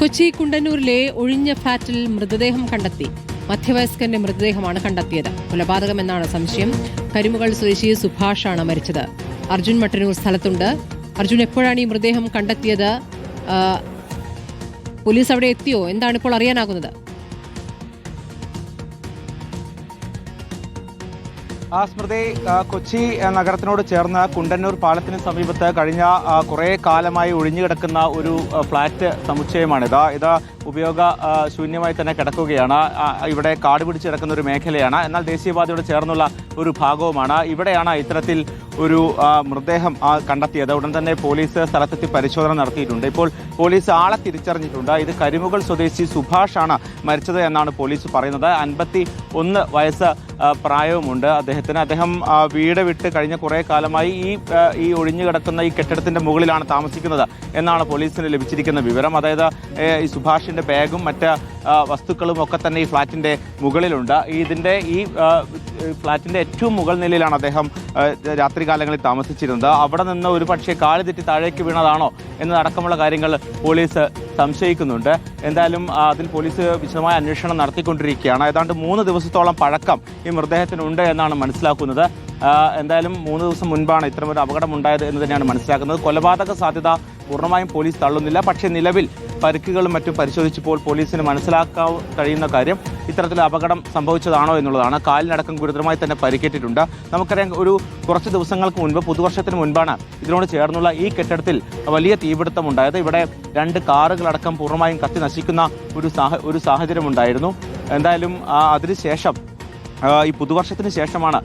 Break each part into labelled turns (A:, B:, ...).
A: കൊച്ചി കുണ്ടന്നൂരിലെ ഒഴിഞ്ഞ ഫ്ളാറ്റിൽ മൃതദേഹം കണ്ടെത്തി. മധ്യവയസ്കന്റെ മൃതദേഹമാണ് കണ്ടെത്തിയത്. കൊലപാതകമെന്നാണ് സംശയം. കരിമുകൾ സ്വദേശി സുഭാഷാണ് മരിച്ചത്. അർജുൻ മട്ടന്നൂർ സ്ഥലത്തുണ്ട്. അർജുൻ എപ്പോഴാണ് ഈ മൃതദേഹം കണ്ടെത്തിയത്? പോലീസ് അവിടെ എത്തിയോ? എന്താണ് ഇപ്പോൾ അറിയാനാകുന്നത്?
B: ആ സ്മൃതി കൊച്ചി നഗരത്തിനോട് ചേർന്ന് കുണ്ടന്നൂർ പാലത്തിന് സമീപത്ത് കഴിഞ്ഞ കുറേ കാലമായി ഒഴിഞ്ഞുകിടക്കുന്ന ഒരു ഫ്ലാറ്റ് ഫ്ലാറ്റ് സമുച്ചയമാണിത് ഇത് ഉപയോഗ ശൂന്യമായി തന്നെ കിടക്കുകയാണ്. ഇവിടെ കാട് പിടിച്ച് കിടക്കുന്ന ഒരു മേഖലയാണ്. എന്നാൽ ദേശീയപാതയോട് ചേർന്നുള്ള ഒരു ഭാഗവുമാണ്. ഇവിടെയാണ് ഇത്തരത്തിൽ ഒരു മൃതദേഹം കണ്ടെത്തിയത്. ഉടൻ തന്നെ പോലീസ് സ്ഥലത്തെത്തി പരിശോധന നടത്തിയിട്ടുണ്ട്. ഇപ്പോൾ പോലീസ് ആളെ തിരിച്ചറിഞ്ഞിട്ടുണ്ട്. ഇത് കരിമുകൾ സ്വദേശി സുഭാഷ് ആണ് മരിച്ചത് എന്നാണ് പോലീസ് പറയുന്നത്. അൻപത്തി ഒന്ന് വയസ്സ് പ്രായവുമുണ്ട് അദ്ദേഹത്തിന്. അദ്ദേഹം വീട് വിട്ട് കഴിഞ്ഞ കുറേ കാലമായി ഈ ഈ ഒഴിഞ്ഞു കിടക്കുന്ന ഈ കെട്ടിടത്തിന്റെ മുകളിലാണ് താമസിക്കുന്നത് എന്നാണ് പോലീസിന് ലഭിച്ചിരിക്കുന്ന വിവരം. അതായത് ഈ സുഭാഷിന്റെ ബാഗും മറ്റ് വസ്തുക്കളും ഒക്കെ തന്നെ ഈ ഫ്ളാറ്റിന്റെ മുകളിലുണ്ട്. ഇതിന്റെ ഈ ആ, ഫ്ളാറ്റിന്റെ ഏറ്റവും മുകൾ നിലയിലാണ് അദ്ദേഹം രാത്രി കാലങ്ങളിൽ താമസിച്ചിരുന്നത്. അവിടെ നിന്ന് ഒരു പക്ഷേ കാൽ തെറ്റി താഴേക്ക് വീണതാണോ എന്നതടക്കമുള്ള കാര്യങ്ങൾ പോലീസ് സംശയിക്കുന്നുണ്ട്. എന്തായാലും അതിൽ പോലീസ് വിശദമായ അന്വേഷണം നടത്തിക്കൊണ്ടിരിക്കുകയാണ്. ഏതാണ്ട് മൂന്ന് ദിവസത്തോളം പഴക്കം ഈ മൃതദേഹത്തിനുണ്ട് എന്നാണ് മനസ്സിലാക്കുന്നത്. എന്തായാലും മൂന്ന് ദിവസം മുൻപാണ് ഇത്തരമൊരു അപകടം ഉണ്ടായത് എന്ന് തന്നെയാണ് മനസ്സിലാക്കുന്നത്. കൊലപാതക സാധ്യത പൂർണമായും പോലീസ് തള്ളുന്നില്ല. പക്ഷേ നിലവിൽ പരിക്കുകളും മറ്റും പരിശോധിച്ചപ്പോൾ പോലീസിന് മനസ്സിലാക്കാൻ കഴിയുന്ന കാര്യം ഇത്തരത്തിൽ അപകടം സംഭവിച്ചതാണോ എന്നുള്ളതാണ്. കാലിനടക്കം ഗുരുതരമായി തന്നെ പരിക്കേറ്റിട്ടുണ്ട്. നമുക്കറിയാം ഒരു കുറച്ച് ദിവസങ്ങൾക്ക് മുൻപ് പുതുവർഷത്തിന് മുൻപാണ് ഇതിനോട് ചേർന്നുള്ള ഈ കെട്ടിടത്തിൽ വലിയ തീപിടുത്തം ഉണ്ടായത് ഇവിടെ രണ്ട് കാറുകളടക്കം പൂർണമായും കത്തി നശിക്കുന്ന ഒരു സാഹ ഒരു സാഹചര്യം ഉണ്ടായിരുന്നു എന്തായാലും അതിനുശേഷം ഈ പുതുവർഷത്തിന് ശേഷമാണ്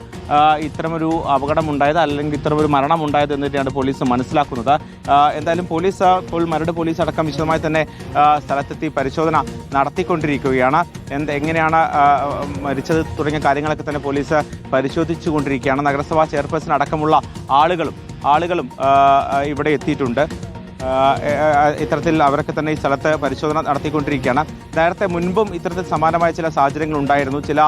B: ഇത്തരമൊരു അപകടം ഉണ്ടായത് അല്ലെങ്കിൽ ഇത്തരമൊരു മരണം ഉണ്ടായത് എന്ന് തന്നെയാണ് പോലീസ് മനസ്സിലാക്കുന്നത്. എന്തായാലും പോലീസ് ഇപ്പോൾ മരട് പോലീസ് അടക്കം വിശദമായി തന്നെ സ്ഥലത്തെത്തി പരിശോധന നടത്തിക്കൊണ്ടിരിക്കുകയാണ്. എന്ത് എങ്ങനെയാണ് മരിച്ചത് തുടങ്ങിയ കാര്യങ്ങളൊക്കെ തന്നെ പോലീസ് പരിശോധിച്ചു കൊണ്ടിരിക്കുകയാണ് നഗരസഭാ ചെയർപേഴ്സൺ അടക്കമുള്ള ആളുകളും ആളുകളും ഇവിടെ എത്തിയിട്ടുണ്ട്. ഇത്തരത്തിൽ അവരൊക്കെ തന്നെ ഈ സ്ഥലത്ത് പരിശോധന നടത്തിക്കൊണ്ടിരിക്കുകയാണ്. നേരത്തെ മുൻപും ഇത്തരത്തിൽ സമാനമായ ചില സാഹചര്യങ്ങൾ ഉണ്ടായിരുന്നു. ചില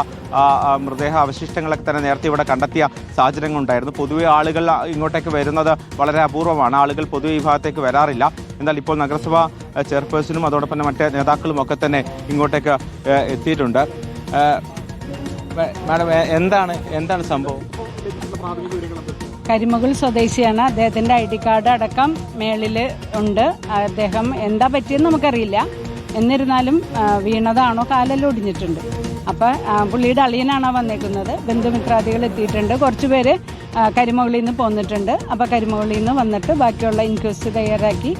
B: മൃതദേഹ അവശിഷ്ടങ്ങളൊക്കെ തന്നെ നേരത്തെ ഇവിടെ കണ്ടെത്തിയ സാഹചര്യങ്ങൾ ഉണ്ടായിരുന്നു. പൊതുവെ ആളുകൾ ഇങ്ങോട്ടേക്ക് വരുന്നത് വളരെ അപൂർവമാണ്. ആളുകൾ പൊതുവെ ഈ ഭാഗത്തേക്ക് വരാറില്ല. എന്നാൽ ഇപ്പോൾ നഗരസഭ ചെയർപേഴ്സണും അതോടൊപ്പം തന്നെ മറ്റ് നേതാക്കളും ഒക്കെ തന്നെ ഇങ്ങോട്ടേക്ക് എത്തിയിട്ടുണ്ട്. മാഡം എന്താണ് എന്താണ് സംഭവം?
C: കരിമുകൾ സ്വദേശിയാണ്. അദ്ദേഹത്തിന്റെ ഐ ഡി കാർഡ് അടക്കം മേളിൽ ഉണ്ട്. അദ്ദേഹം എന്താ പറ്റിയെന്ന് നമുക്കറിയില്ല. എന്നിരുന്നാലും വീണതാണോ കാലെല്ലാം ഒടിഞ്ഞിട്ടുണ്ട്. അപ്പോൾ പുള്ളിയുടെ അളിയനാണ് വന്നേക്കുന്നത്. ബന്ധുമിത്രാദികൾ എത്തിയിട്ടുണ്ട്. കുറച്ച് പേര് കരിമകളിൽ നിന്ന് പോന്നിട്ടുണ്ട്. അപ്പോൾ കരിമകളിൽ നിന്ന് വന്നിട്ട് ബാക്കിയുള്ള ഇൻക്വസ്റ്റ് തയ്യാറാക്കി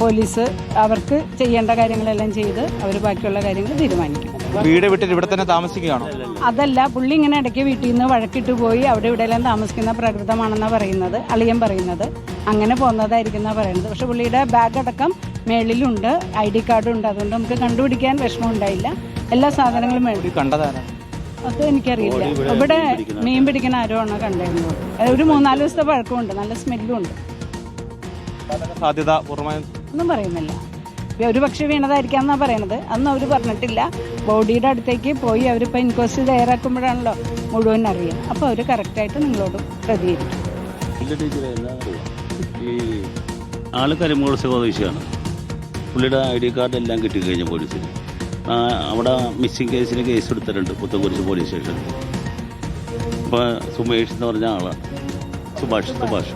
C: പോലീസ് അവർക്ക് ചെയ്യേണ്ട കാര്യങ്ങളെല്ലാം ചെയ്ത് അവർ ബാക്കിയുള്ള കാര്യങ്ങൾ തീരുമാനിക്കും.
B: വീട് വിട്ടിട്ട് ഇവിടെ തന്നെ താമസിക്കുകയാണോ?
C: അതല്ല പുള്ളി ഇങ്ങനെ ഇടയ്ക്ക് വീട്ടിൽ നിന്ന് വഴക്കിട്ട് പോയി അവിടെ ഇവിടെ എല്ലാം താമസിക്കുന്ന പ്രകൃതമാണെന്നാണ് പറയുന്നത് അളിയൻ പറയുന്നത്. അങ്ങനെ പോകുന്നതായിരിക്കും എന്നാണ് പറയുന്നത്. പക്ഷെ പുള്ളിയുടെ ബാഗ് അടക്കം മേളിലുണ്ട് ഐ ഡി കാർഡും ഉണ്ട്. അതുകൊണ്ട് നമുക്ക് കണ്ടുപിടിക്കാൻ വിഷമം ഉണ്ടായില്ല എല്ലാ സാധനങ്ങളും മേളിൽ.
B: കണ്ടതാണ്
C: അത് എനിക്കറിയില്ല. ഇവിടെ മീൻ പിടിക്കുന്ന ആരോ ആണോ കണ്ടിരുന്നത് ഒരു മൂന്നാൽ ദിവസത്തെ പഴക്കമുണ്ട് നല്ല സ്മെല്ലും ഉണ്ട്.
B: സാധ്യത
C: ഒന്നും പറയുന്നില്ല. ഒരു പക്ഷേ വീണതായിരിക്കാം എന്നാണ് പറയണത്. അന്ന് അവർ പറഞ്ഞിട്ടില്ല. ബോഡിയുടെ അടുത്തേക്ക് പോയി അവരിപ്പോൾ ഇൻക്വസ്റ്റ് തയ്യാറാക്കുമ്പോഴാണല്ലോ മുഴുവൻ അറിയാം അപ്പോൾ അവർ കറക്റ്റായിട്ട് നിങ്ങളോട് പ്രതികരിക്കും.
D: പുള്ളിയുടെ ഐ ഡി കാർഡ് എല്ലാം കിട്ടിക്കഴിഞ്ഞു പോലീസിന്. ആ, അവിടെ മിസ്സിംഗ് കേസിന് കേസ് എടുത്തിട്ടുണ്ട് പുത്തൻകുരിശ് പോലീസ് സ്റ്റേഷനിൽ. അപ്പോൾ സുമേഷ് എന്ന് പറഞ്ഞ ആളാണ് സുഭാഷ് സുഭാഷ്.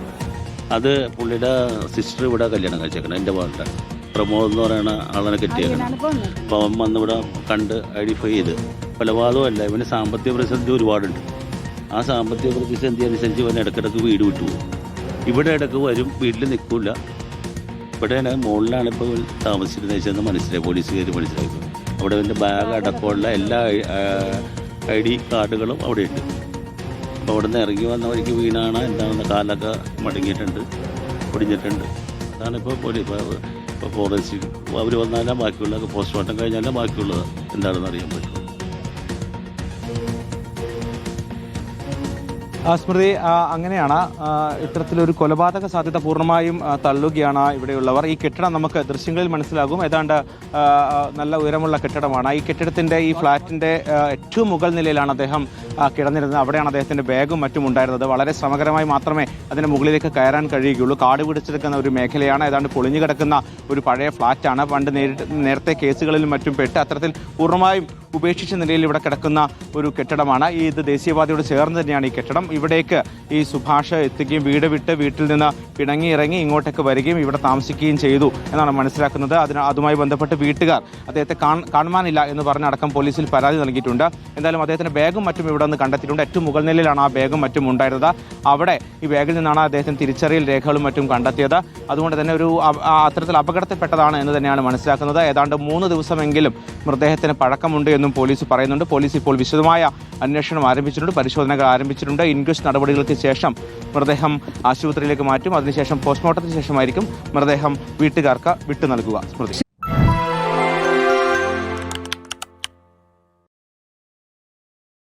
D: അത് പുള്ളിയുടെ സിസ്റ്റർ ഇവിടെ കല്യാണം കഴിച്ചേക്കണം എന്റെ വാർഡ് പ്രമോദ് എന്ന് പറയുന്ന ആളെ കെട്ടിയേക്കണം
C: ഞാനിപ്പോൾ വന്നത്
D: അപ്പോൾ അവൻ വന്നിവിടെ കണ്ട് ഐഡന്റിഫൈ ചെയ്ത്. കൊലപാതകമല്ല ഇവന് സാമ്പത്തിക പ്രതിസന്ധി ഒരുപാടുണ്ട്. ആ സാമ്പത്തിക പ്രതിസന്ധി അനുസരിച്ച് ഇവൻ ഇടയ്ക്കിടയ്ക്ക് വീട് വിട്ടു പോകും ഇവിടെ ഇടയ്ക്ക് വരും വീട്ടിൽ നിൽക്കില്ല. ഇവിടെയാണ് മുകളിലാണ് ഇപ്പോൾ താമസിച്ചിരുന്നത് വെച്ചെന്ന് മനസ്സിലായി പോലീസ് കയറി മനസ്സിലായി. അവിടെ ഇവന്റെ ബാഗ് അടക്കമുള്ള എല്ലാ ഐ ഡി കാർഡുകളും അവിടെ ഉണ്ട്. അപ്പോൾ അവിടെ നിന്ന് ഇറങ്ങി വന്ന വഴിക്ക് വീണാണ് എന്താണെന്ന് കാലൊക്കെ മടങ്ങിയിട്ടുണ്ട് ഒടിഞ്ഞിട്ടുണ്ട് അതാണ് ഇപ്പോൾ പോലീസ് ഇപ്പോൾ ഫോറൻസിക് അവർ വന്നാലേ ബാക്കിയുള്ള പോസ്റ്റ്മോർട്ടം കഴിഞ്ഞാലേ ബാക്കിയുള്ളത് എന്താണെന്ന് അറിയാൻ പറ്റും
B: സ്മൃതി അങ്ങനെയാണ് ഇത്തരത്തിലൊരു കൊലപാതക സാധ്യത പൂർണമായും തള്ളുകയാണ് ഇവിടെയുള്ളവർ. ഈ കെട്ടിടം നമുക്ക് ദൃശ്യങ്ങളിൽ മനസ്സിലാകും. ഏതാണ്ട് നല്ല ഉയരമുള്ള കെട്ടിടമാണ്. ഈ കെട്ടിടത്തിന്റെ ഈ ഫ്ളാറ്റിന്റെ ഏറ്റവും മുകൾ നിലയിലാണ് അദ്ദേഹം കിടന്നിരുന്നത്. അവിടെയാണ് അദ്ദേഹത്തിന്റെ ബാഗും മറ്റും ഉണ്ടായിരുന്നത്. വളരെ ശ്രമകരമായി മാത്രമേ അതിന്റെ മുകളിലേക്ക് കയറാൻ കഴിയുകയുള്ളൂ. കാട് പിടിച്ചെടുക്കുന്ന ഒരു മേഖലയാണ്. ഏതാണ്ട് പൊളിഞ്ഞു കിടക്കുന്ന ഒരു പഴയ ഫ്ളാറ്റാണ് പണ്ട് നേരത്തെ കേസുകളിലും മറ്റും പെട്ട് അത്തരത്തിൽ പൂർണമായും ഉപേക്ഷിച്ച നിലയിൽ ഇവിടെ കിടക്കുന്ന ഒരു കെട്ടിടമാണ്. ഈ ഇത് ദേശീയപാതയോട് ചേർന്ന് തന്നെയാണ് ഈ കെട്ടിടം. ഇവിടേക്ക് ഈ സുഭാഷ് എത്തുകയും വീട് വിട്ട് വീട്ടിൽ നിന്ന് പിണങ്ങി ഇറങ്ങി ഇങ്ങോട്ടേക്ക് വരികയും ഇവിടെ താമസിക്കുകയും ചെയ്തു എന്നാണ് മനസ്സിലാക്കുന്നത്. അതിന് അതുമായി ബന്ധപ്പെട്ട് വീട്ടുകാർ അദ്ദേഹത്തെ കാണുവാനില്ല എന്ന് പറഞ്ഞ് അടക്കം പോലീസിൽ പരാതി നൽകിയിട്ടുണ്ട്. എന്തായാലും അദ്ദേഹത്തിന്റെ ബാഗും മറ്റും ഇവിടെ നിന്ന് കണ്ടെത്തിയിട്ടുണ്ട്. ഏറ്റവും മുകൾ നിലയിലാണ് ആ ബാഗും മറ്റും ഉണ്ടായിരുന്നത്. അവിടെ ഈ ബാഗിൽ നിന്നാണ് അദ്ദേഹത്തിന് തിരിച്ചറിയൽ രേഖകളും മറ്റും കണ്ടെത്തിയത്. അതുകൊണ്ട് തന്നെ ഒരു അത്തരത്തിൽ അപകടത്തിൽപ്പെട്ടതാണ് എന്ന് തന്നെയാണ് മനസ്സിലാക്കുന്നത്. ഏതാണ്ട് മൂന്ന് ദിവസമെങ്കിലും മൃതദേഹത്തിന് പഴക്കമുണ്ട് എന്നും പോലീസ് പറയുന്നുണ്ട്. പോലീസ് ഇപ്പോൾ വിശദമായ അന്വേഷണം ആരംഭിച്ചിട്ടുണ്ട് പരിശോധനകൾ ആരംഭിച്ചിട്ടുണ്ട്. ഇൻക്വസ്റ്റ് നടപടികൾക്ക് ശേഷം മൃതദേഹം ആശുപത്രിയിലേക്ക് മാറ്റും. അതിനുശേഷം പോസ്റ്റ്മോർട്ടത്തിന് ശേഷമായിരിക്കും മൃതദേഹം വീട്ടുകാർക്ക് വിട്ടു നൽകുക സ്മൃതി.